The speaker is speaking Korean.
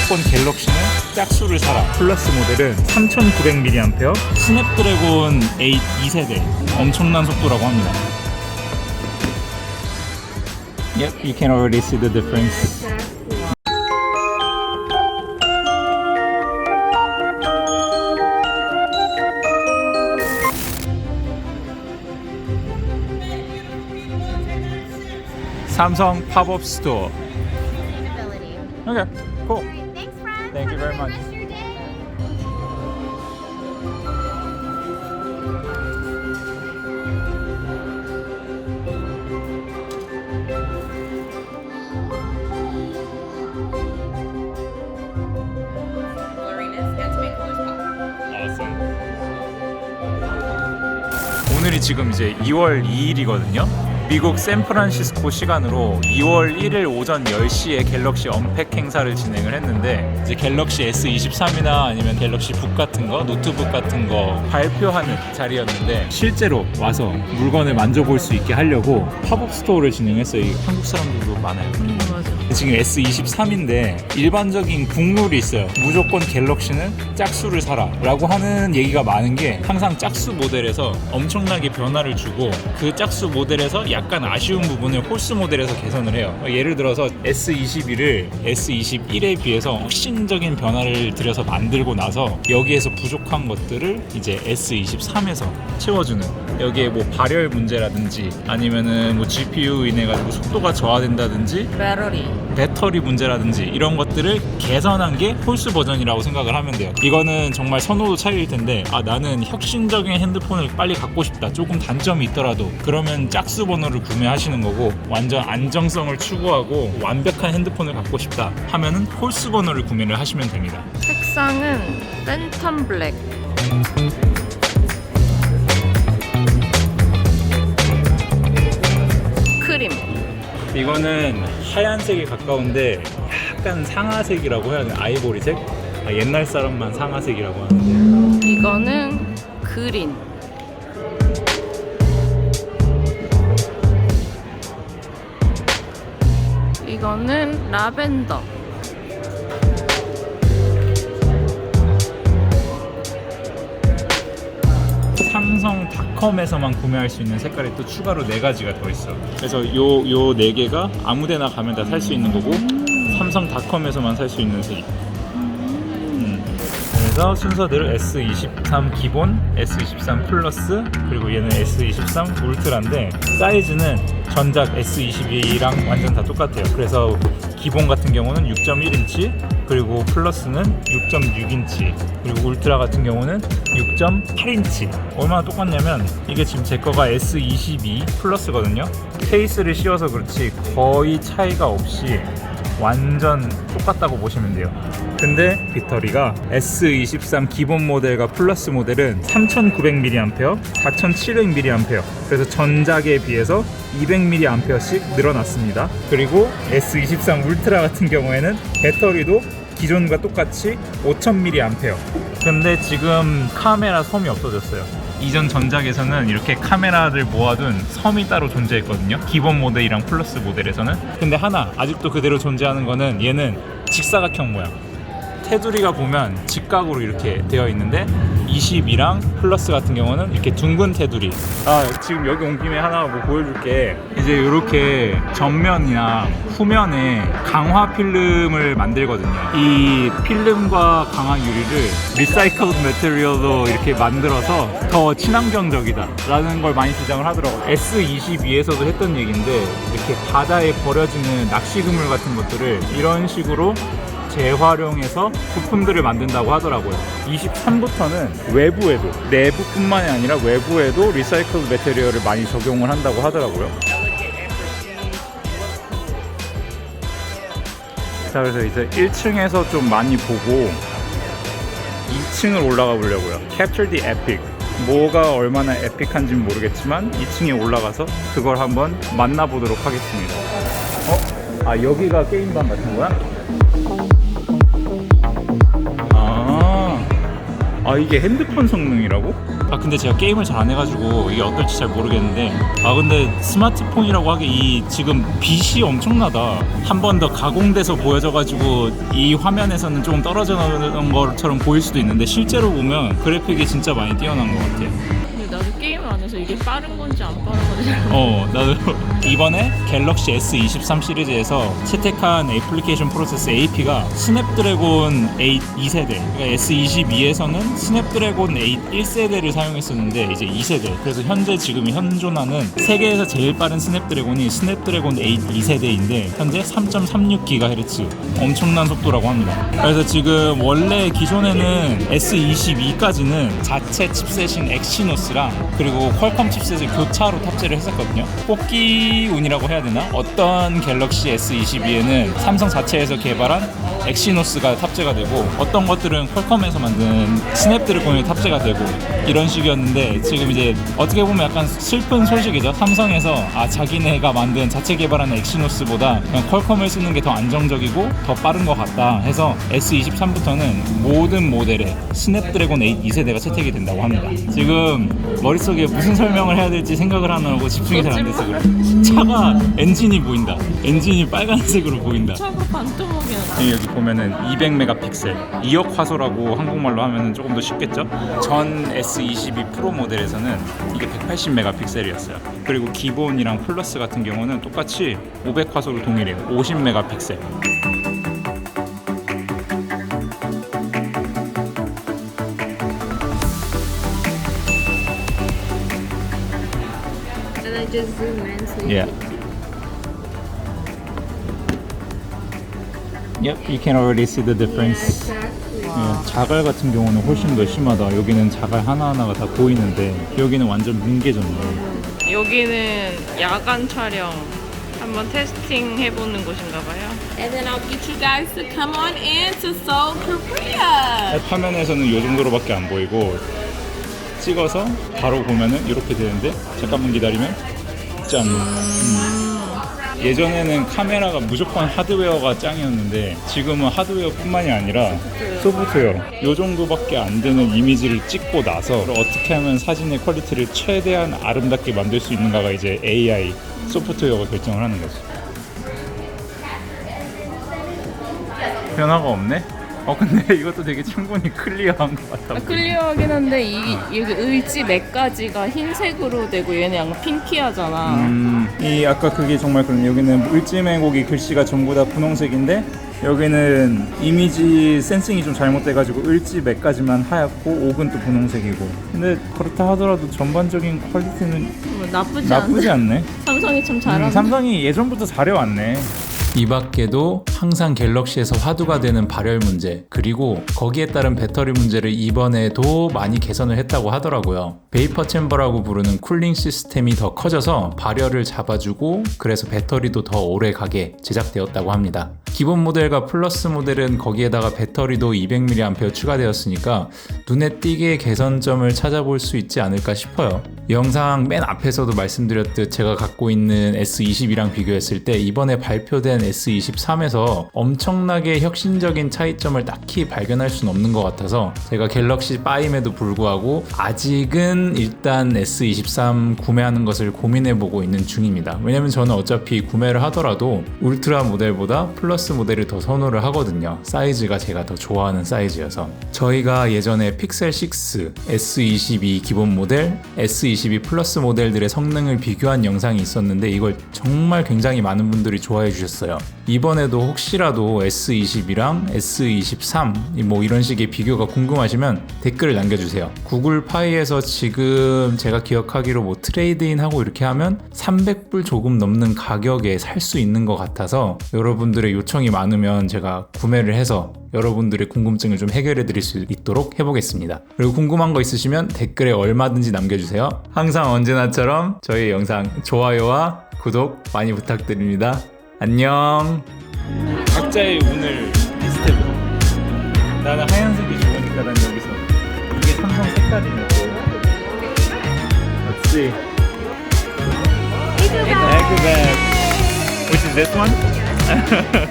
무조건 갤럭시는 짝수를 사라. 플러스 모델은 3900mAh 스냅드래곤 8 2세대. 엄청난 속도라고 합니다. Yep, you can already see the difference. 팝업 스토어. sustainability. Okay, cool. 지금 이제 2월 2일이거든요. 미국 샌프란시스코 시간으로 2월 1일 오전 10시에 갤럭시 언팩 행사를 진행을 했는데 이제 갤럭시 S23이나 아니면 갤럭시 북 같은 거, 노트북 같은 거 발표하는 자리였는데 실제로 와서 물건을 만져볼 수 있게 하려고 팝업 스토어를 진행했어요. 이 한국 사람들도 많아요. 지금 S23인데 일반적인 국룰이 있어요. 무조건 갤럭시는 짝수를 사라 라고 하는 얘기가 많은 게 항상 짝수 모델에서 엄청나게 변화를 주고 그 짝수 모델에서 약간 아쉬운 부분을 홀수 모델에서 개선을 해요. 예를 들어서 S21을 S21에 비해서 혁신적인 변화를 들여서 만들고 나서 여기에서 부족한 것들을 이제 S23에서 채워주는 여기에 뭐 발열 문제라든지 아니면은 뭐 GPU 인해 가지고 속도가 저하된다든지 배터리. 배터리 문제라든지 이런 것들을 개선한 게 폴스 버전이라고 생각을 하면 돼요. 이거는 정말 선호도 차이일 텐데 아 나는 혁신적인 핸드폰을 빨리 갖고 싶다. 조금 단점이 있더라도 그러면 짝수 번호 를 구매하시는 거고 완전 안정성을 추구하고 완벽한 핸드폰을 갖고 싶다 하면은 폴스 번호를 구매를 하시면 됩니다. 색상은 팬텀 블랙. 크림. 이거는 하얀색에 가까운데 약간 상아색이라고 해야 되나? 아이보리색? 아, 옛날 사람만 상아색이라고 하는데 이거는 그린. 이거는 라벤더. 삼성 닷컴에서만 구매할 수 있는 색깔이 또 추가로 네 가지가 더 있어. 그래서 요 요 네 개가 아무데나 가면 다 살 수 있는 거고 삼성 닷컴에서만 살 수 있는 색이. 음. 그래서 순서대로 S23 기본, S23 플러스, 그리고 얘는 S23 울트라인데 사이즈는 전작 S22랑 완전 다 똑같아요. 그래서 기본 같은 경우는 6.1인치, 그리고 플러스는 6.6인치, 그리고 울트라 같은 경우는 6.8인치. 얼마나 똑같냐면 이게 지금 제 거가 S22 플러스거든요. 케이스를 씌워서 그렇지 거의 차이가 없이 완전 똑같다고 보시면 돼요. 근데 배터리가 S23 기본 모델과 플러스 모델은 3900mAh, 4700mAh. 그래서 전작에 비해서 200mAh씩 늘어났습니다. 그리고 S23 울트라 같은 경우에는 배터리도 기존과 똑같이 5000mAh. 근데 지금 카메라 섬이 없어졌어요. 이전 전작에서는 이렇게 카메라를 모아둔 섬이 따로 존재했거든요. 기본 모델이랑 플러스 모델에서는. 근데 하나 아직도 그대로 존재하는 거는 얘는 직사각형 모양. 테두리가 보면 직각으로 이렇게 되어 있는데 22랑 플러스 같은 경우는 이렇게 둥근 테두리. 아 지금 여기 온 김에 하나 뭐 보여줄게. 이제 이렇게 전면이나 후면에 강화 필름을 만들거든요. 이 필름과 강화 유리를 리사이클드 매테리얼로 이렇게 만들어서 더 친환경적이다 라는 걸 많이 주장을 하더라고요. S22에서도 했던 얘기인데 이렇게 바다에 버려지는 낚시 그물 같은 것들을 이런 식으로 재활용해서 부품들을 만든다고 하더라고요. 23부터는 외부에도 내부뿐만이 아니라 외부에도 리사이클 매테리얼을 많이 적용을 한다고 하더라고요. 자 그래서 이제 1층에서 좀 많이 보고 2층을 올라가 보려고요. Capture the Epic. 뭐가 얼마나 에픽한지 는 모르겠지만 2층에 올라가서 그걸 한번 만나보도록 하겠습니다. 어? 아 여기가 게임방 같은 거야? 아, 아 이게 핸드폰 성능이라고? 아 근데 제가 게임을 잘 안 해가지고 이게 어떨지 잘 모르겠는데. 아 근데 스마트폰이라고 하기 이 지금 빛이 엄청나다. 한 번 더 가공돼서 보여져가지고 이 화면에서는 조금 떨어져 나오는 것처럼 보일 수도 있는데 실제로 보면 그래픽이 진짜 많이 뛰어난 것 같아 근데 나도 게임을 안 해서 이게 빠른 건지 안 빠른 건지. 어 나도 이번에 갤럭시 S23 시리즈에서 채택한 애플리케이션 프로세스 AP가 스냅드래곤 8 2세대 그러니까 S22에서는 스냅드래곤 8 1세대를 사용했었는데 이제 2세대 그래서 현재 지금 현존하는 세계에서 제일 빠른 스냅드래곤이 스냅드래곤 8 2세대인데 현재 3.36GHz 엄청난 속도라고 합니다 그래서 지금 원래 기존에는 S22까지는 자체 칩셋인 엑시노스랑 그리고 퀄컴 칩셋을 교차로 탑재를 했었거든요. 뽑기 운이라고 해야 되나? 어떤 갤럭시 S22에는 삼성 자체에서 개발한 엑시노스가 탑재가 되고 어떤 것들은 퀄컴에서 만든 스냅드래곤이 탑재가 되고 이런 식이었는데 지금 이제 어떻게 보면 약간 슬픈 소식이죠. 삼성에서 아 자기네가 만든 자체 개발하는 엑시노스보다 그냥 퀄컴을 쓰는 게 더 안정적이고 더 빠른 것 같다 해서 S23부터는 모든 모델에 스냅드래곤 8 2세대가 채택이 된다고 합니다. 지금 머 릿속에 무슨 설명을 해야 될지 생각을 하느라고 집중이 잘 안 돼서 그래 차가 엔진이 보인다 엔진이 빨간색으로 보인다 차가 반토막이 나. 네, 여기 보면은 200메가픽셀 2억 화소라고 한국말로 하면은 조금 더 쉽겠죠? 전 S22 프로 모델에서는 이게 180메가픽셀이었어요. 그리고 기본이랑 플러스 같은 경우는 똑같이 500 화소로 동일해요. 50메가픽셀. Just zoom in so you Yeah. Yep, you can already see the difference. exactly. 예, 자갈 같은 경우는 훨씬 더 심하다. 여기는 자갈 하나하나가 다 보이는데 여기는 완전 뭉개졌네. 여기는 야간 촬영 한번 테스팅 해보는 곳인가 봐요. And then I'll get you guys to come on in to Seoul, Korea. 화면에서는 이 정도로밖에 안 보이고 찍어서 바로 보면은 이렇게 되는데 잠깐만 기다리면 짠. 음. 예전에는 카메라가 무조건 하드웨어가 짱이었는데 지금은 하드웨어뿐만이 아니라 소프트웨어 이 정도밖에 안 되는 이미지를 찍고 나서 어떻게 하면 사진의 퀄리티를 최대한 아름답게 만들 수 있는가가 이제 AI 소프트웨어가 결정을 하는 거죠. 변화가 없네? 어 근데 이것도 되게 충분히 클리어한 것 같아. 아, 클리어하긴 한데 이 여기 의지 몇 가지가 흰색으로 되고 얘는 약간 핑키하잖아. 음, 이 아까 그게 정말 그런 여기는 을지매고기 글씨가 전부 다 분홍색인데 여기는 이미지 센싱이 좀 잘못돼가지고 을지 몇 가지만 하얗고 옥은 또 분홍색이고 근데 그렇다 하더라도 전반적인 퀄리티는 뭐 나쁘지, 나쁘지 않네. 않네. 삼성이 참 잘하는. 음, 삼성이 예전부터 잘해왔네. 이 밖에도 항상 갤럭시에서 화두가 되는 발열 문제 그리고 거기에 따른 배터리 문제를 이번에도 많이 개선을 했다고 하더라고요. 베이퍼 챔버라고 부르는 쿨링 시스템이 더 커져서 발열을 잡아주고 그래서 배터리도 더 오래 가게 제작되었다고 합니다. 기본 모델과 플러스 모델은 거기에다가 배터리도 200mAh 추가되었으니까 눈에 띄게 개선점을 찾아볼 수 있지 않을까 싶어요. 영상 맨 앞에서도 말씀드렸듯 제가 갖고 있는 S22랑 비교했을 때 이번에 발표된 S23에서 엄청나게 혁신적인 차이점을 딱히 발견할 수는 없는 것 같아서 제가 갤럭시 5임에도 불구하고 아직은 일단 S23 구매하는 것을 고민해 보고 있는 중입니다. 왜냐면 저는 어차피 구매를 하더라도 울트라 모델보다 플러스 모델을 더 선호를 하거든요. 사이즈가 제가 더 좋아하는 사이즈여서 저희가 예전에 픽셀 6, S22 기본 모델, S22 플러스 모델들의 성능을 비교한 영상이 있었는데 이걸 정말 굉장히 많은 분들이 좋아해 주셨어요. 이번에도 혹시라도 S22랑 S23 뭐 이런 식의 비교가 궁금하시면 댓글을 남겨주세요. 구글 파이에서 지금 제가 기억하기로 뭐 트레이드인 하고 이렇게 하면 300불 조금 넘는 가격에 살 수 있는 것 같아서 여러분들의 요청 이 많으면 제가 구매를 해서 여러분들의 궁금증을 좀 해결해 드릴 수 있도록 해보겠습니다. 그리고 궁금한 거 있으시면 댓글에 얼마든지 남겨주세요. 항상 언제나처럼 저희 영상 좋아요와 구독 많이 부탁드립니다. 안녕. 각자의 운을 비슷해보자. 나는 하얀색이 좋으니까 난 여기서 이게 삼성 색깔이네. Let's see. Acrobat. Which is this one?